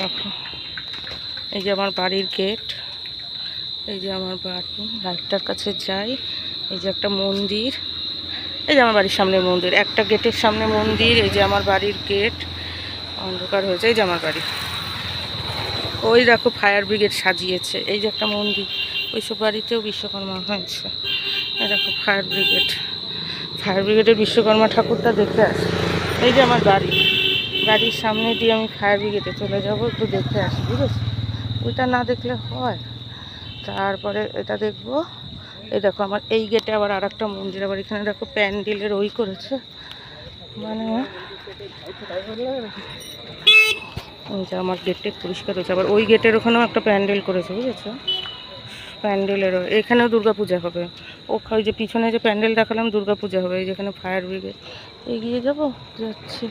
দেখো। এই যে আমার বাড়ির গেট, এই যে আমার বাড়ি লাইটটার কাছে যাই, এই যে একটা মন্দির, এই যে আমার বাড়ির সামনে মন্দির, একটা গেটের সামনে মন্দির, এই যে আমার বাড়ির গেট, অন্ধকার হয়েছে, এই যে আমার বাড়ি। ওই দেখো ফায়ার ব্রিগেড সাজিয়েছে, এই যে একটা মন্দির ওইসব বাড়িতেও বিশ্বকর্মা হয়েছে। এই দেখো ফায়ার ব্রিগেড, ফায়ার ব্রিগেডের বিশ্বকর্মা ঠাকুরটা দেখে আসি। এই যে আমার বাড়ি। বাড়ির সামনে দিয়ে আমি ফায়ার ব্রিগেডে চলে যাব, একটু দেখে আসি, বুঝেছি? ওইটা না দেখলে হয়। তারপরে এটা দেখব। এই দেখো, আমার এই গেটে আবার আর একটা মন্দির, আবার এখানে দেখো প্যান্ডেলের ওই করেছে। মানে ওই যে আমার গেটটা পরিষ্কার হয়েছে। আবার ওই গেটের ওখানেও একটা প্যান্ডেল করেছে, বুঝেছ? প্যান্ডেলেরও এখানেও দুর্গা পূজা হবে। ওই যে পিছনে যে প্যান্ডেল দেখালাম, দুর্গা পূজা হবে, এই যেখানে ফায়ার ব্রিগেড এগিয়ে যাব, যাচ্ছি।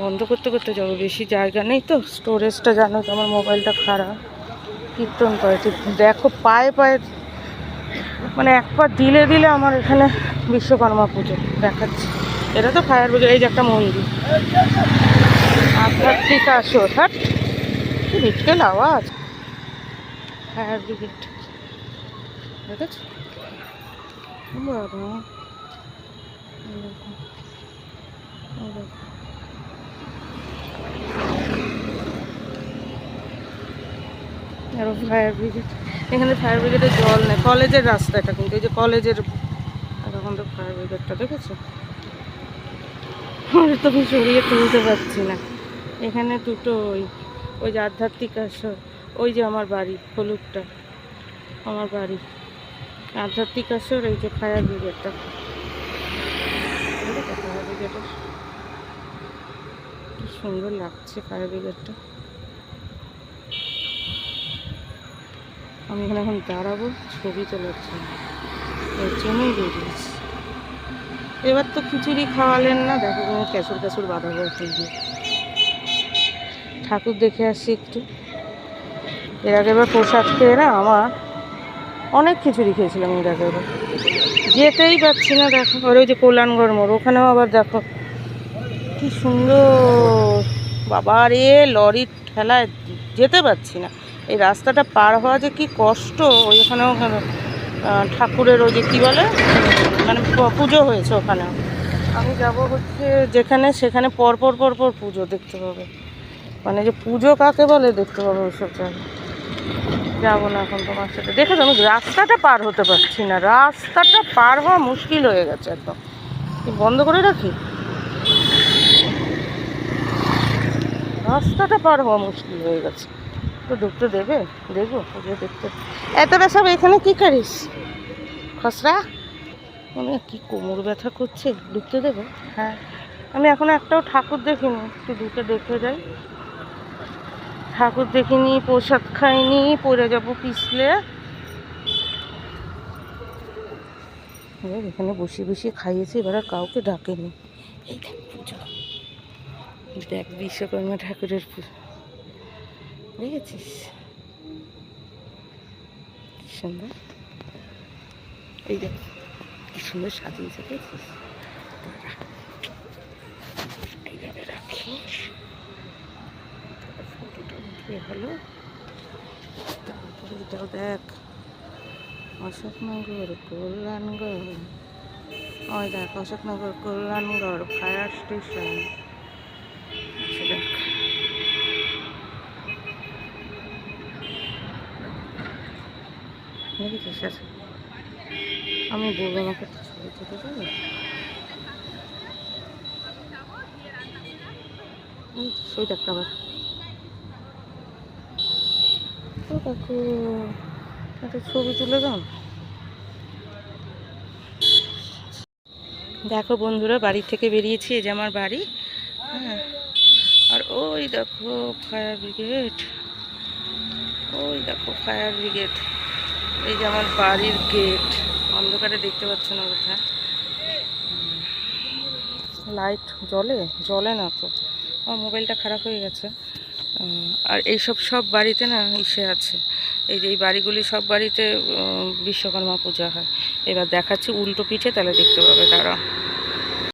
বন্ধ করতে করতে যাব, বেশি জায়গা নেই তো স্টোরেজটা জানো তো, আমার মোবাইলটা খারাপ। কীর্তন করে দেখো, পায়ে পায়ে মানে এক পা দিলে দিলে আমার এখানে বিশ্বকর্মা পুজো, দেখাচ্ছে। এটা তো ফায়ার ব্রিগেড এই যে একটা মন্দির। আধ্যাত্মিক আসর হ্যাঁ? কি বিটকেল আওয়াজ? ফায়ার ব্রিগেড দেখেছ বাবা। এই দেখো। এই দেখো। আরও ফায়ার ব্রিগেড এখানে ফায়ার ব্রিগেডের জল নেই। কলেজের রাস্তা এটা কিন্তু, এই যে কলেজের এরকম তো ফায়ার ব্রিগেডটা দেখেছ? আর তো আমি সরিয়ে তুলতে পারছি না। এখানে দুটো ওই ওই যে আধ্যাত্মিক আসর, ওই যে আমার বাড়ি, হলুদটা। আমার বাড়ি। আধ্যাত্মিক আসর, এই যে ফায়ার ব্রিগেডটা ফায়ার ব্রিগেডের সুন্দর লাগছে ফায়ার ব্রিগেডটা আমি এখানে এখন দাঁড়াবো, ছবি তোলার জন্য। এর জন্যই বেরিয়েছি। এবার তো খিচুড়ি খাওয়ালেন না, দেখো কোনো ক্যাসুর বাঁধাবো এখন দিয়ে ঠাকুর দেখে আসি একটু। এর আগে এবার প্রসাদ খেয়ে না আমার অনেক খিচুড়ি খেয়েছিলাম এর আগে যেতেই পারছি না, দেখো। আর ওই যে কল্যাণগড় মোড়, ওখানেও আবার দেখো কি সুন্দর। বাবা রে, লরির ঠেলায় যেতে পারছি না। এই রাস্তাটা পার হওয়া যে কি কষ্ট। ওইখানেও ঠাকুরের ওই যে কী বলে? মানে পুজো হয়েছে ওখানে। আমি যাব হচ্ছে যেখানে সেখানে পরপর পরপর পুজো দেখতে পাবে। মানে যে পুজো কাকে বলে দেখতে পাবে ওইসব জায়গায় যাব না এখন তোমার সাথে। দেখেছ আমি রাস্তাটা পার হতে পারছি না। রাস্তাটা পার হওয়া মুশকিল হয়ে গেছে একদম। বন্ধ করে রাখি? রাস্তাটা পার হওয়া মুশকিল হয়ে গেছে। তো ঢুকতে দেবে? দেখব দেখতে। এতটা সব এখানে কি করিস? খসড়া? মানে কি কোমর ব্যথা করছে? ঢুকতে দেবে? হ্যাঁ। আমি এখন একটাও ঠাকুর দেখিনি। একটু ঢুকে দেখে যাই। ঠাকুর দেখিনি, প্রসাদ খাইনি পরে যাব পিছলে। এখানে বসে বসে খাইয়েছি, এবার কাউকে ডাকেনি। এই দেখ দেখ বিশ্বকর্মা ঠাকুরের পুজো দেখেছিস? কি সুন্দর। এই দেখ, কি সুন্দর সাজিয়েছে, দেখছিস? রাখি। হলো। তারপরে এটাও দেখ। অশোকনগর কল্যাণগড়। ওই দেখ অশোকনগর কল্যাণগড় ফায়ার স্টেশন আচ্ছা দেখ আচ্ছা আমি বলব আমাকে একটা ছবি তুলে দেবে? সেই আবার ও কাকু একটা ছবি তুলে দাও। দেখো বন্ধুরা, বাড়ি থেকে বেরিয়েছি, এই যে আমার বাড়ি। হ্যাঁ। আর ওই দেখো ফায়ার ব্রিগেড ওই দেখো ফায়ার ব্রিগেড এই যে আমার বাড়ির গেট অন্ধকারে দেখতে পাচ্ছ না কোথায় লাইট জলে জলে না তো। আমার মোবাইলটা খারাপ হয়ে গেছে। আর এইসব সব বাড়িতে না ইসে আছে। এই যে এই বাড়িগুলি সব বাড়িতে বিশ্বকর্মা পূজা হয়। এবার দেখাচ্ছি উল্টো পিঠে, তাহলে দেখতে পাবে তারা